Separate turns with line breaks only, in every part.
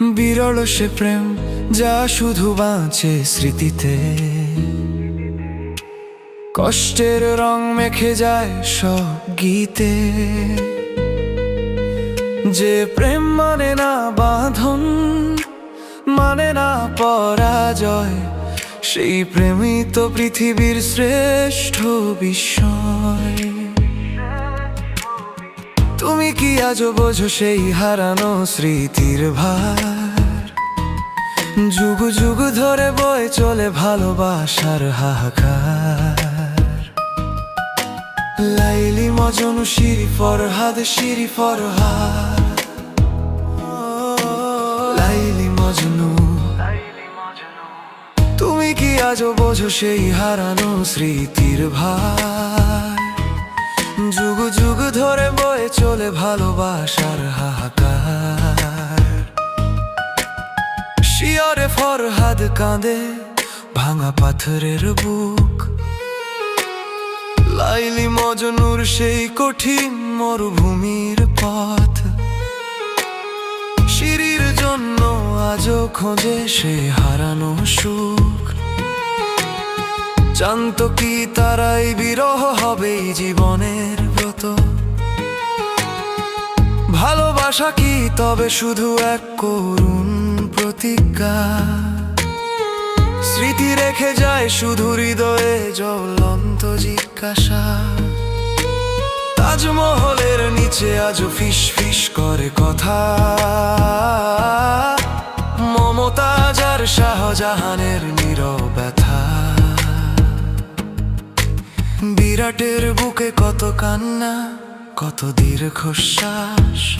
বিরল সে প্রেম যা শুধু বাঁচে স্মৃতিতে। কষ্টের রং মেখে যায় সব গীতে। যে প্রেম মানে না বাঁধন মানে না পরাজয়, সেই প্রেমই তো পৃথিবীর শ্রেষ্ঠ বিস্ময়। আজও বোঝো সেই হারানো স্মৃতির ভার। যুগ যুগ ধরে বয়ে চলে ভালোবাসার হাহাকার। Laili Majnu Siri Farhad Siri Farhad. লাইলি মজনু। তুমি কি আজও বোঝো সেই হারানো স্মৃতির ভার? যুগ যুগ ধরে বয়ে চলে ভালোবাসার হাহাকার। শিয়রে ফরহাদ কাঁদে ভাঙা পাথরের বুক। লাইলি মজনুর সেই কঠিন মরুভূমির পথ। সিঁড়ির জন্য আজও খোঁজে সে হারানো সুখ। জানত কি তারাই বিরহ হবে জীবনের ব্রত। ভালোবাসা কি তবে শুধু এক করুণ প্রতিজ্ঞা। স্মৃতি রেখে যায় শুধু হৃদয়ে জ্বলন্ত জিজ্ঞাসা। তাজমহলের নিচে আজও ফিস ফিস করে কথা। মমতাজ আর শাহজাহানের নীরব বিরাটের বুকে কত কান্না, কত দীর্ঘশ্বাস।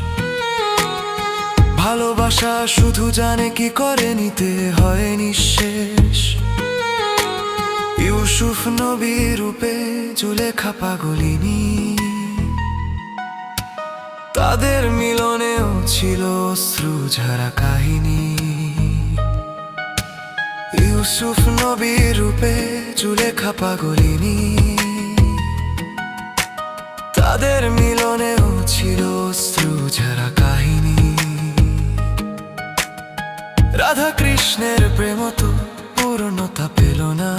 ভালোবাসা শুধু জানে কি করে নিতে হয় নিঃশেষ। ইউসুফ নবী রূপে জুলেখা পাগলিনী। তাদের মিলনেও ছিল শ্রুঝারা ঝরা কাহিনী। ইউসুফ নবী রূপে জুলেখা পাগলিনী। তাদের মিলনেও ছিল অশ্রু ঝরা কাহিনী। রাধা কৃষ্ণের প্রেম তো পূর্ণতা পেল না।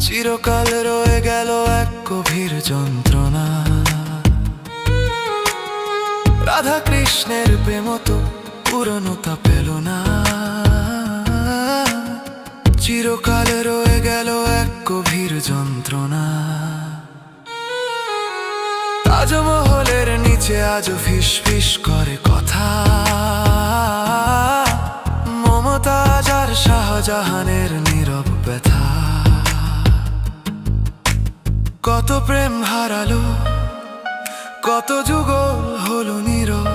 চিরকাল রয়ে গেল এক গভীর যন্ত্রণা। রাধা কৃষ্ণের প্রেম তো পূর্ণতা পেল না। চিরকাল রয়ে গেল এক গভীর যন্ত্রণা। তাজমহলের নিচে আজও ফিস ফিস করে কথা। মমতাজ আর শাহজাহানের নীরব ব্যথা। কত প্রেম হারালো, কত যুগ হলো নীরব।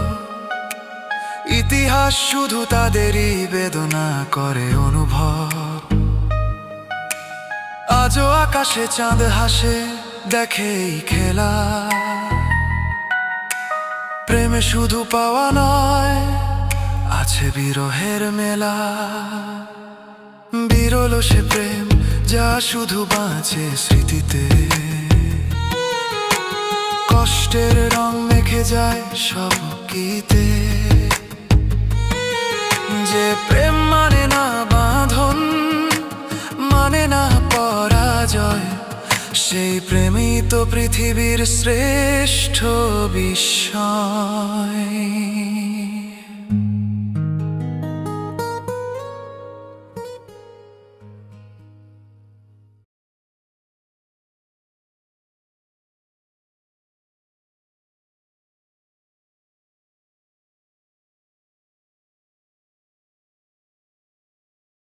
ইতিহাস শুধু তাদেরই বেদনা করে অনুভব। আজও আকাশে চাঁদ হাসে দেখেই খেলা। প্রেমে শুধু পাওয়া নয়, আছে বিরহের মেলা। বিরল সে প্রেম যা শুধু বাঁচে স্মৃতিতে। কষ্টের রং মেখে যায় সব গীতে যে প্রেম সেই প্রেমই তো পৃথিবীর শ্রেষ্ঠ বিস্ময়।